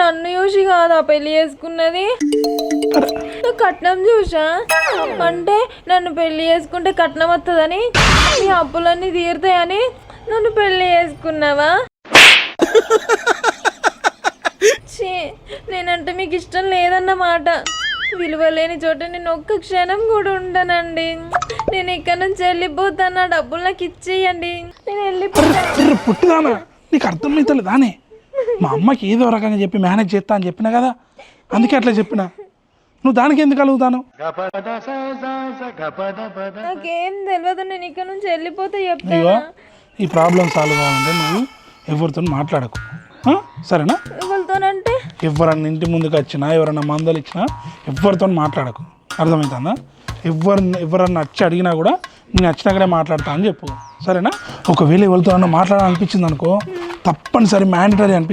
నన్ను చూసి కాదా పెళ్ళి చేసుకున్నది. నువ్వు కట్నం చూసా? అంటే నన్ను పెళ్ళి చేసుకుంటే కట్నం వస్తుందని నీ అప్పులన్నీ తీరుతాయని నన్ను పెళ్ళి చేసుకున్నావా? చీ నేనంటే మీకు ఇష్టం లేదన్నమాట. విలువ లేని చోట నేను ఒక్క క్షణం కూడా ఉండనండి. నేను ఇక్కడ నుంచి వెళ్ళిపోతాను. నా డబ్బులు నాకు ఇచ్చేయండి. నేను వెళ్ళిపోతాను. అర్రే పుట్టిదానా. నీకు దానే మా అమ్మకి ఏదో రకంగా చెప్పి మేనేజ్ చేస్తా అని చెప్పినా కదా? అందుకే అట్లా చెప్పిన. నువ్వు దానికి ఎందుకు కలుగుతాను నాకేం తెలియదు నేను ఇక్కడ నుంచి వెళ్ళిపోతే ఇగో చెప్తాను ఈ ప్రాబ్లం సాల్వ్ కావాలంటే నువ్వు ఎవరితో మాట్లాడకు? సరేనా? ఎవరితోనంటే? ఎవరన్నా ఇంటి ముందుకు వచ్చినా ఎవరన్నా మందలు ఇచ్చినా ఎవరితో మాట్లాడకు. అర్థమవుతుందా ఎవరిని ఎవరన్నా వచ్చి అడిగినా కూడా నేను వచ్చినాకనే మాట్లాడతా అని చెప్పు. సరేనా? ఒకవేళ ఎవరితో మాట్లాడాలనిపించింది అనుకో తప్పనిసరి మ్యాండటరీ అనిపి